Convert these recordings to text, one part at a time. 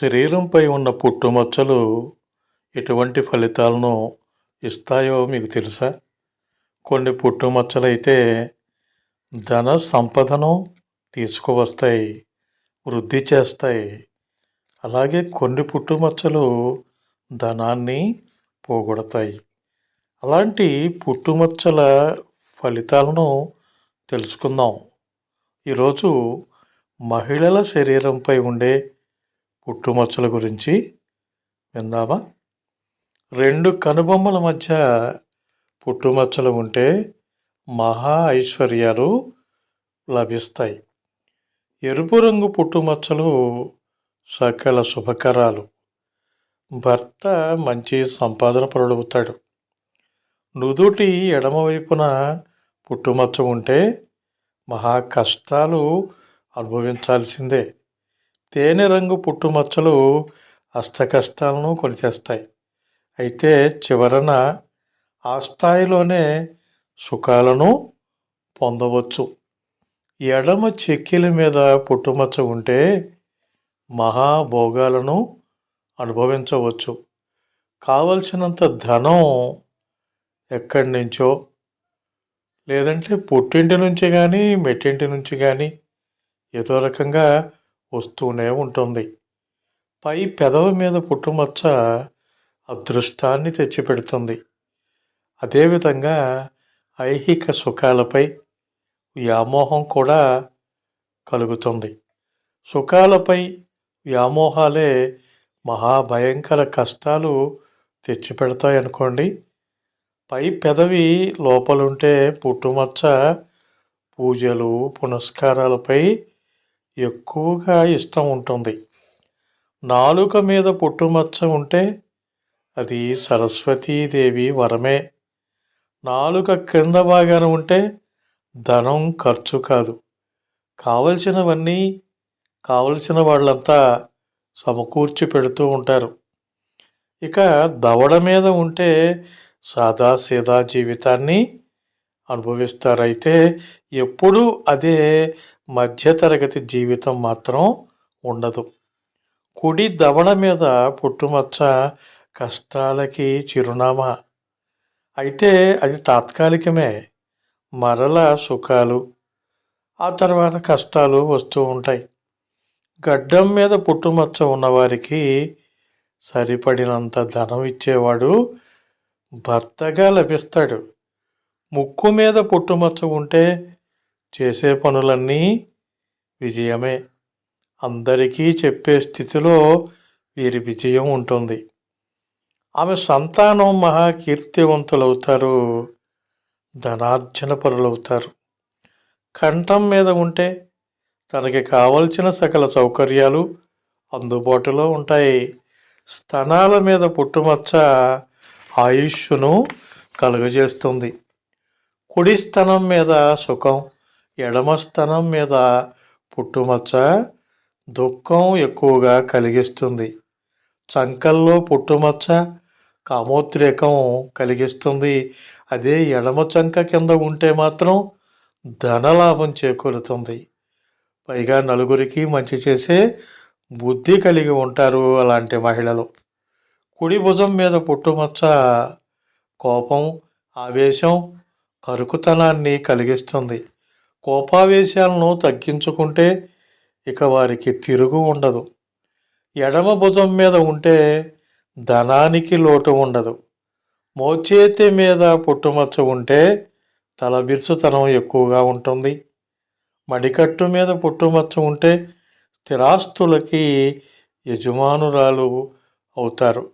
శరీరంపై ఉన్న పుట్టుమచ్చలు ఎటువంటి ఫలితాలను ఇస్తాయో మీకు తెలుసా? కొన్ని పుట్టుమచ్చలైతే ధన సంపదను తీసుకువస్తాయి వృద్ధి చేస్తాయి. అలాగే కొన్ని పుట్టుమచ్చలు ధనాన్ని పోగొడతాయి. అలాంటి పుట్టుమచ్చల ఫలితాలను తెలుసుకుందాం. ఈరోజు మహిళల శరీరంపై ఉండే పుట్టుమచ్చల గురించి విందామా? రెండు కనుబొమ్మల మధ్య పుట్టుమచ్చలు ఉంటే మహా ఐశ్వర్యాలు లభిస్తాయి. ఎరుపు రంగు పుట్టుమచ్చలు సకల శుభకరాలు. భర్త మంచి సంపాదన పరుడవుతాడు. నుదుటి ఎడమవైపున పుట్టుమచ్చ ఉంటే మహా కష్టాలు అనుభవించాల్సిందే. తేనె రంగు పుట్టుమచ్చలు అష్టకష్టాలను కొని తెస్తాయి అయితే చివరన ఆ స్థాయిలోనే సుఖాలను పొందవచ్చు. ఎడమ చెక్కిల మీద పుట్టుమచ్చ ఉంటే మహాభోగాలను అనుభవించవచ్చు. కావలసినంత ధనం ఎక్కడి నుంచో లేదంటే పుట్టింటి నుంచి కానీ మెట్టింటి నుంచి కానీ ఏదో రకంగా వస్తూనే ఉంటుంది. పై పెదవి మీద పుట్టుమచ్చ అదృష్టాన్ని తెచ్చిపెడుతుంది. అదేవిధంగా ఐహిక సుఖాలపై వ్యామోహం కూడా కలుగుతుంది. సుఖాలపై వ్యామోహాలే మహాభయంకర కష్టాలు తెచ్చిపెడతాయనుకోండి పై పెదవి లోపలుంటే పుట్టుమచ్చ పూజలు పునస్కారాలపై ఎక్కువగా ఇష్టం ఉంటుంది. నాలుక మీద పుట్టుమచ్చ ఉంటే అది సరస్వతీదేవి వరమే. నాలుక క్రింద భాగాన ఉంటే ధనం ఖర్చు కాదు. కావలసినవన్నీ కావలసిన వాళ్ళంతా సమకూర్చి పెడుతూ ఉంటారు. ఇక దవడ మీద ఉంటే సాదా సీదా జీవితాన్ని అనుభవిస్తారు అయితే ఎప్పుడూ అదే మధ్యతరగతి జీవితం మాత్రం ఉండదు. కుడి దవడ మీద పుట్టుమచ్చ కష్టాలకి చిరునామా. అయితే అది తాత్కాలికమే మరల సుఖాలు. ఆ తర్వాత కష్టాలు వస్తూ ఉంటాయి. గడ్డం మీద పుట్టుమచ్చ ఉన్నవారికి సరిపడినంత ధనం ఇచ్చేవాడు భర్తగా లభిస్తాడు. ముక్కు మీద పుట్టుమచ్చ ఉంటే చేసే పనులన్నీ విజయమే. అందరికీ చెప్పే స్థితిలో వీరి విజయం ఉంటుంది. ఆమె సంతానం మహాకీర్తివంతులవుతారు. ధనార్జన పరులవుతారు కంఠం మీద ఉంటే తనకి కావలసిన సకల సౌకర్యాలు అందుబాటులో ఉంటాయి. స్తనాల మీద పుట్టుమచ్చ ఆయుష్ను కలుగజేస్తుంది. కుడి స్తనం మీద సుఖం ఎడమ స్తనం మీద పుట్టుమచ్చ దుఃఖం ఎక్కువగా కలిగిస్తుంది. చంకల్లో పుట్టుమచ్చ కామోద్రేకం కలిగిస్తుంది. అదే ఎడమ చంక కింద ఉంటే మాత్రం ధనలాభం చేకూరుతుంది. పైగా నలుగురికి మంచి చేసే బుద్ధి కలిగి ఉంటారు అలాంటి మహిళలు. కుడి భుజం మీద పుట్టుమచ్చ కోపం ఆవేశం కరుకుతనాన్ని కలిగిస్తుంది. కోపావేశాలను తగ్గించుకుంటే ఇక వారికి తిరుగు ఉండదు. ఎడమ భుజం మీద ఉంటే ధనానికి లోటు ఉండదు. మోచేతి మీద పుట్టుమచ్చ ఉంటే తలబిరుసుతనం ఎక్కువగా ఉంటుంది. మడికట్టు మీద పుట్టుమచ్చ ఉంటే స్థిరాస్తులకి యజమానురాలు అవుతారు.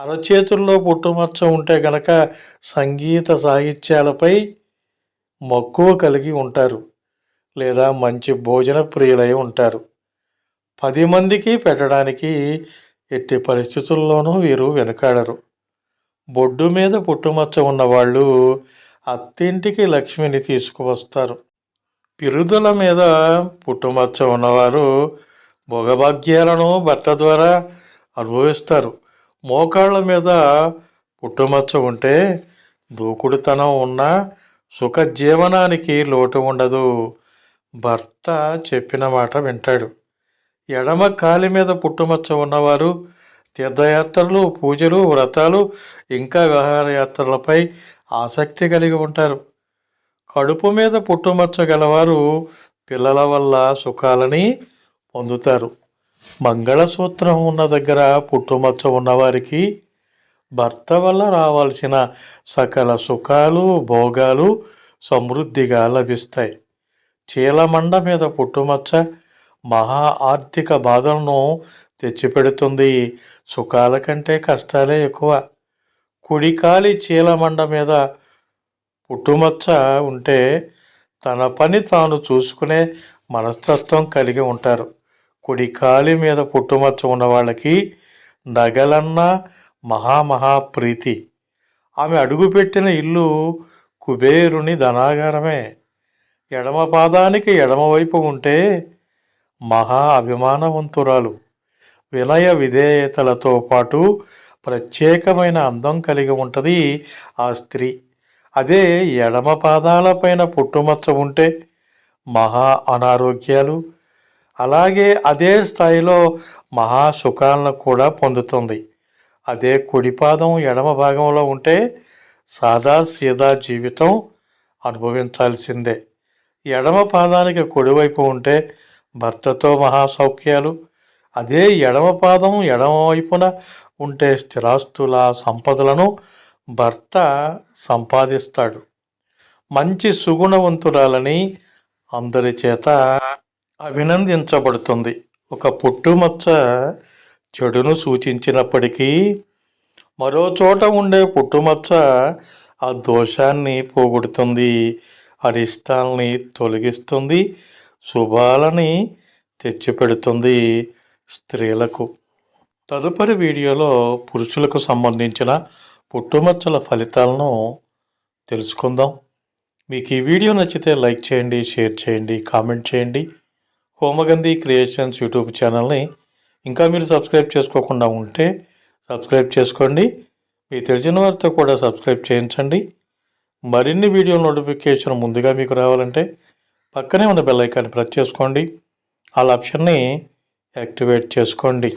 అరచేతుల్లో పుట్టుమచ్చ ఉంటే గనక సంగీత సాహిత్యాలపై మక్కువ కలిగి ఉంటారు లేదా మంచి భోజన ప్రియులై ఉంటారు. పది మందికి పెట్టడానికి ఎట్టి పరిస్థితుల్లోనూ వీరు వెనకాడరు. బొడ్డు మీద పుట్టుమచ్చ ఉన్నవాళ్ళు అత్తింటికి లక్ష్మిని తీసుకువస్తారు. పిరుదుల మీద పుట్టుమచ్చ ఉన్నవారు భోగభాగ్యాలను భర్త ద్వారా అనుభవిస్తారు. మోకాళ్ళ మీద పుట్టుమచ్చ ఉంటే దూకుడుతనం ఉన్నా సుఖ జీవనానికి లోటు ఉండదు. భర్త చెప్పిన మాట వింటాడు. ఎడమ కాలి మీద పుట్టుమచ్చ ఉన్నవారు తీర్థయాత్రలు పూజలు వ్రతాలు ఇంకా విహారయాత్రలపై ఆసక్తి కలిగి ఉంటారు. కడుపు మీద పుట్టుమచ్చ గలవారు పిల్లల వల్ల సుఖాలని పొందుతారు. మంగళసూత్రం ఉన్న దగ్గర పుట్టుమచ్చ ఉన్నవారికి భర్త వల్ల రావాల్సిన సకల సుఖాలు భోగాలు సమృద్ధిగా లభిస్తాయి. చీలమండ మీద పుట్టుమచ్చ మహా ఆర్థిక బాధలను తెచ్చిపెడుతుంది. సుఖాల కంటే కష్టాలే ఎక్కువ. కుడికాలి చీలమండ మీద పుట్టుమచ్చ ఉంటే తన పని తాను చూసుకునే మనస్తత్వం కలిగి ఉంటారు. కుడికాలి మీద పుట్టుమచ్చ ఉన్న వాళ్ళకి నగలన్నా మహామహాప్రీతి. ఆమె అడుగుపెట్టిన ఇల్లు కుబేరుని ధనాగారమే. ఎడమ పాదానికి ఎడమవైపు ఉంటే మహా అభిమానవంతురాలు. వినయ విధేయతలతో పాటు ప్రత్యేకమైన అందం కలిగి ఉంటుంది ఆ స్త్రీ. అదే ఎడమ పాదాలపైన పుట్టుమచ్చ ఉంటే మహా అనారోగ్యాలు. అలాగే అదే స్థాయిలో మహా సుఖాలను కూడా పొందుతుంది. అదే కుడిపాదం ఎడమ భాగంలో ఉంటే సాదా సీదా జీవితం అనుభవించాల్సిందే. ఎడమ పాదానికి కుడివైపు ఉంటే భర్తతో మహాసౌఖ్యాలు. అదే ఎడమ పాదం ఎడమవైపున ఉంటే స్థిరాస్తుల సంపదలను భర్త సంపాదిస్తాడు. మంచి సుగుణవంతురాలని అందరి చేత అభినందించబడుతుంది. ఒక పుట్టుమచ్చ చెడును సూచించినప్పటికీ మరో చోట ఉండే పుట్టుమచ్చ ఆ దోషాన్ని పోగొడుతుంది అరిష్టాలని తొలగిస్తుంది శుభాలని తెచ్చిపెడుతుంది స్త్రీలకు. తదుపరి వీడియోలో పురుషులకు సంబంధించిన పుట్టుమచ్చల ఫలితాలను తెలుసుకుందాం. మీకు ఈ వీడియో నచ్చితే లైక్ చేయండి షేర్ చేయండి కామెంట్ చేయండి. హోమగంధి క్రియేషన్స్ యూట్యూబ్ ఛానల్ని ఇంకా మీరు సబ్స్క్రైబ్ చేసుకోకుండా ఉంటే సబ్స్క్రైబ్ చేసుకోండి. మీ తెలిసిన వారితో కూడా సబ్స్క్రైబ్ చేయించండి. మరిన్ని వీడియో నోటిఫికేషన్ ముందుగా మీకు రావాలంటే పక్కనే ఉన్న బెల్ ఐకాన్ని ప్రెస్ చేసుకోండి. వాళ్ళ ఆప్షన్ని యాక్టివేట్ చేసుకోండి.